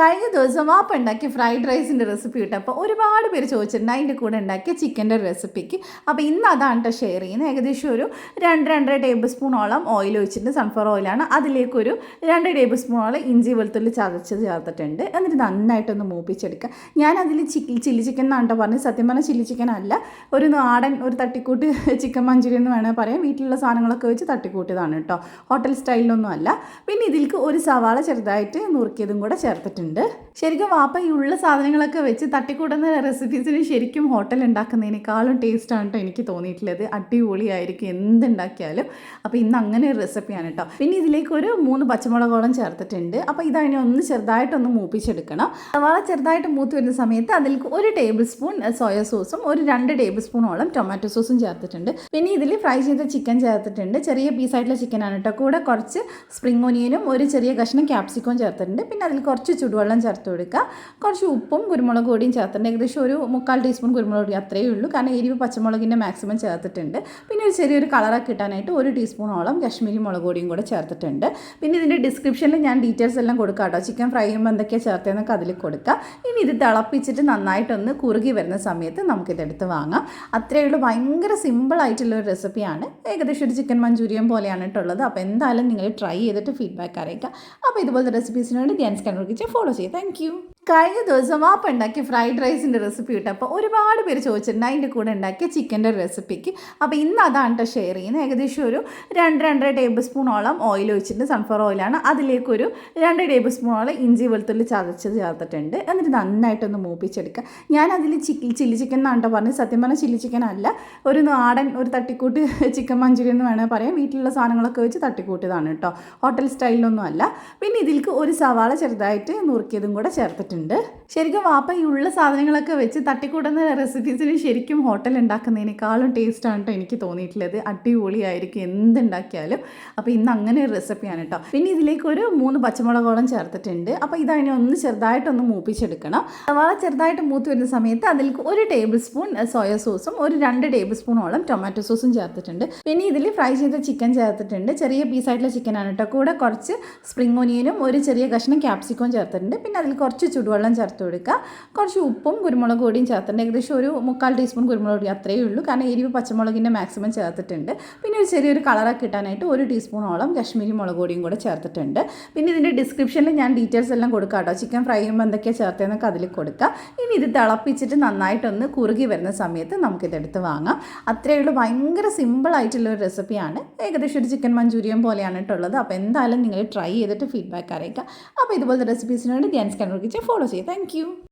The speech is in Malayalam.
കഴിഞ്ഞ ദിവസം വാപ്പ ഉണ്ടാക്കിയ ഫ്രൈഡ് റൈസിന്റെ റെസിപ്പി കിട്ടപ്പോൾ ഒരുപാട് പേര് ചോദിച്ചിട്ടുണ്ട്. അതിന്റെ കൂടെ ഉണ്ടാക്കിയ ചിക്കന്റെ റെസിപ്പിക്ക് അപ്പോൾ ഇന്ന് അതാണ് കേട്ടോ ഷെയർ ചെയ്യുന്നത്. ഏകദേശം ഒരു രണ്ട് രണ്ടര ടേബിൾ സ്പൂണോളം ഓയിൽ ഒഴിച്ചിട്ട് സൺഫ്ലവർ ഓയിലാണ് അതിലേക്കൊരു രണ്ട് ടേബിൾ സ്പൂണോളം ഇഞ്ചി വെളുത്തുള്ളി ചതച്ചത് ചേർത്തിട്ടുണ്ട്. എന്നിട്ട് നന്നായിട്ടൊന്ന് മൂപ്പിച്ചെടുക്കുക ഞാൻ അതിൽ ചിക്കി ചില്ലി ചിക്കൻ എന്നാണ് പറഞ്ഞത്. സത്യം പറഞ്ഞാൽ ചില്ലി ചിക്കൻ അല്ല. ഒരു നാടൻ ഒരു തട്ടിക്കൂട്ട് ചിക്കൻ മഞ്ചൂരിയൻ എന്ന് വേണമെങ്കിൽ പറയാം. വീട്ടിലുള്ള സാധനങ്ങളൊക്കെ വെച്ച് തട്ടിക്കൂട്ടിയതാണ് കേട്ടോ ഹോട്ടൽ സ്റ്റൈലിലൊന്നും അല്ല. പിന്നെ ഇതിൽക്ക് ഒരു സവാള ചെറുതായിട്ട് നുറുക്കിയതും കൂടെ ചേർത്തിട്ടുണ്ട്. ശരിക്കും വാപ്പ ഈ ഉള്ള സാധനങ്ങളൊക്കെ വെച്ച് തട്ടിക്കൂടുന്ന റെസിപ്പീസിന് ശരിക്കും ഹോട്ടൽ ഉണ്ടാക്കുന്നതിനേക്കാളും ടേസ്റ്റാണ് കേട്ടോ എനിക്ക് തോന്നിയിട്ടുള്ളത്. അടിപൊളിയായിരിക്കും. എന്തുണ്ടാക്കിയാലും. അപ്പോൾ ഇന്ന് അങ്ങനെ ഒരു റെസിപ്പിയാണ് കേട്ടോ പിന്നെ ഇതിലേക്ക് ഒരു മൂന്ന് പച്ചമുളകോളം ചേർത്തിട്ടുണ്ട്. അപ്പോൾ ഇതതിനെ ഒന്ന് ചെറുതായിട്ടൊന്ന് മൂപ്പിച്ചെടുക്കണം. സവാള ചെറുതായിട്ട് മൂത്ത് വരുന്ന സമയത്ത് അതിലേക്ക് ഒരു ടേബിൾ സ്പൂൺ സോയ സോസും ഒരു രണ്ട് ടേബിൾ സ്പൂണോളം ടൊമാറ്റോ സോസും ചേർത്തിട്ടുണ്ട്. പിന്നെ ഇതിൽ ഫ്രൈ ചെയ്ത ചിക്കൻ ചേർത്തിട്ടുണ്ട്. ചെറിയ പീസായിട്ടുള്ള ചിക്കനാണ് കേട്ടോ കൂടെ കുറച്ച് സ്പ്രിംഗ് ഒനിയനും ഒരു ചെറിയ കഷ്ണം ക്യാപ്സിക്കവും ചേർത്തിട്ടുണ്ട്. പിന്നെ അതിൽ കുറച്ച് ചുടുവെള്ളം ചേർത്ത് കൊടുക്കുക. കുറച്ച് ഉപ്പും കുരുമുളക് പൊടിയും ചേർത്തിട്ടുണ്ട്. ഏകദേശം ഒരു മുക്കാൽ ടീസ്പൂൺ കുരുമുളക് പൊടി അത്രയേ ഉള്ളൂ. കാരണം എരിവ് പച്ചമുളകിന്റെ മാക്സിമം ചേർത്തിട്ടുണ്ട്. പിന്നെ ഒരു ചെറിയൊരു കളറൊക്കെ കിട്ടാനായിട്ട് ഒരു ടീസ്പൂണോളം കശ്മീരി മുളക് പൊടിയും കൂടെ ചേർത്തിട്ടുണ്ട്. പിന്നെ ഇതിന്റെ ഡിസ്ക്രിപ്ഷനിൽ ഞാൻ ഡീറ്റെയിൽസ് എല്ലാം കൊടുക്കാം കേട്ടോ. ചിക്കൻ ഫ്രൈ ചെയ്യുമ്പോൾ എന്തൊക്കെയാണ് ചേർത്തതെന്നൊക്കെ അതിൽ കൊടുക്കുക ഇനി ഇത് തിളപ്പിച്ചിട്ട് നന്നായിട്ടൊന്ന് കുറുകി വരുന്ന സമയത്ത് നമുക്കിതെടുത്ത് വാങ്ങാം. അത്രയേ ഉള്ളൂ. ഭയങ്കര സിമ്പിളായിട്ടുള്ള ഒരു റെസിപ്പിയാണ് ഏകദേശം ഒരു ചിക്കൻ മഞ്ചൂരിയൻ പോലെയാണ് കേട്ടുള്ളത് അപ്പോൾ എന്തായാലും നിങ്ങൾ ട്രൈ ചെയ്തിട്ട് ഫീഡ്ബാക്ക് അറിയിക്കുക. അപ്പോൾ ഇതുപോലത്തെ റെസിപ്പീസിന് വേണ്ടി ധ്യാൻസ് കണ്ടുപിടിച്ച് ഫോളോ ചെയ്യുക താങ്ക് യു കഴിഞ്ഞ ദിവസം വാപ്പ ഉണ്ടാക്കിയ ഫ്രൈഡ് റൈസിന്റെ റെസിപ്പി കിട്ടപ്പോൾ ഒരുപാട് പേര് ചോദിച്ചിട്ടുണ്ട് അതിന്റെ കൂടെ ഉണ്ടാക്കിയ ചിക്കന്റെ റെസിപ്പിക്ക് അപ്പോൾ ഇന്ന് അതാണ് കേട്ടോ ഷെയർ ചെയ്യുന്നത്. ഏകദേശം ഒരു രണ്ട് രണ്ടര ടേബിൾ സ്പൂണോളം ഓയിൽ വെച്ചിട്ടുണ്ട് സൺഫ്ലവർ ഓയിലാണ് അതിലേക്കൊരു രണ്ട് ടേബിൾ സ്പൂണോളം ഇഞ്ചി വെളുത്തുള്ളി ചതച്ചത് ചേർത്തിട്ടുണ്ട്. എന്നിട്ട് നന്നായിട്ടൊന്ന് മൂപ്പിച്ചെടുക്കുക. ഞാൻ അതിൽ ചില്ലി ചില്ലി ചിക്കൻ എന്നാണ് കേട്ടോ പറഞ്ഞത്. സത്യം പറഞ്ഞാൽ ചില്ലി ചിക്കൻ അല്ല. ഒരു നാടൻ ഒരു തട്ടിക്കൂട്ട് ചിക്കൻ മഞ്ചൂരി എന്ന് വേണമെങ്കിൽ പറയാം. വീട്ടിലുള്ള സാധനങ്ങളൊക്കെ വെച്ച് തട്ടിക്കൂട്ടിയതാണ് കേട്ടോ ഹോട്ടൽ സ്റ്റൈലിലൊന്നും അല്ല. പിന്നെ ഇതിലേക്ക് ഒരു സവാള ചെറുതായിട്ട് നുറുക്കിയതും കൂടെ ചേർത്തിട്ടുണ്ട്. ശരിക്കും വാപ്പ ഈ ഉള്ള സാധനങ്ങളൊക്കെ വെച്ച് തട്ടിക്കൂടുന്ന റെസിപ്പീസിന് ശരിക്കും ഹോട്ടൽ ഉണ്ടാക്കുന്നതിനേക്കാളും ടേസ്റ്റാണ് കേട്ടോ എനിക്ക് തോന്നിയിട്ടുള്ളത്. അടിപൊളിയായിരിക്കും. എന്തുണ്ടാക്കിയാലും. അപ്പോൾ ഇന്ന് അങ്ങനെ ഒരു റെസിപ്പിയാണ് കേട്ടോ പിന്നെ ഇതിലേക്ക് ഒരു മൂന്ന് പച്ചമുളകോളം ചേർത്തിട്ടുണ്ട്. അപ്പോൾ ഇതതിനെ ഒന്ന് ചെറുതായിട്ടൊന്ന് മൂപ്പിച്ചെടുക്കണം. സവാള ചെറുതായിട്ട് മൂത്ത് വരുന്ന സമയത്ത് അതിലേക്ക് ഒരു ടേബിൾ സ്പൂൺ സോയ സോസും ഒരു രണ്ട് ടേബിൾ സ്പൂണോളം ടൊമാറ്റോ സോസും ചേർത്തിട്ടുണ്ട്. പിന്നെ ഇതിൽ ഫ്രൈ ചെയ്ത ചിക്കൻ ചേർത്തിട്ടുണ്ട്. ചെറിയ പീസായിട്ടുള്ള ചിക്കനാണ് കേട്ടോ കൂടെ കുറച്ച് സ്പ്രിംഗ് ഒനിയനും ഒരു ചെറിയ കഷ്ണം ക്യാപ്സിക്കവും ചേർത്തിട്ടുണ്ട്. പിന്നെ അതിൽ കുറച്ച് ചുടുവെള്ളം ചേർത്ത് കൊടുക്കുക. കുറച്ച് ഉപ്പും കുരുമുളക് പൊടിയും ചേർത്തിട്ടുണ്ട്. ഏകദേശം ഒരു മുക്കാൽ ടീസ്പൂൺ കുരുമുളക് പൊടി അത്രയേ ഉള്ളൂ. കാരണം എരിവ് പച്ചമുളകിന്റെ മാക്സിമം ചേർത്തിട്ടുണ്ട്. പിന്നെ ഒരു ചെറിയൊരു കളറൊക്കെ കിട്ടാനായിട്ട് ഒരു ടീസ്പൂണോളം കശ്മീരി മുളക് പൊടിയും കൂടെ ചേർത്തിട്ടുണ്ട്. പിന്നെ ഇതിന്റെ ഡിസ്ക്രിപ്ഷനിൽ ഞാൻ ഡീറ്റെയിൽസ് എല്ലാം കൊടുക്കാം കേട്ടോ. ചിക്കൻ ഫ്രൈ ചെയ്യുമ്പോൾ എന്തൊക്കെയാണ് ചേർത്തതെന്നൊക്കെ അതിൽ കൊടുക്കുക ഇനി ഇത് തിളപ്പിച്ചിട്ട് നന്നായിട്ടൊന്ന് കുറുകി വരുന്ന സമയത്ത് നമുക്കിതെടുത്ത് വാങ്ങാം. അത്രയേ ഉള്ളൂ. ഭയങ്കര സിമ്പിൾ ആയിട്ടുള്ള ഒരു റെസിപ്പിയാണ് ഏകദേശം ഒരു ചിക്കൻ മഞ്ചൂരിയൻ പോലെയാണ് കേട്ടുള്ളത് അപ്പോൾ എന്തായാലും നിങ്ങൾ ട്രൈ ചെയ്തിട്ട് ഫീഡ്ബാക്ക് അറിയിക്കുക. അപ്പോൾ ഇതുപോലത്തെ റെസിപ്പീസിന് വേണ്ടി സ്കാൻ ഫോളോ ചെയ്യുക താങ്ക്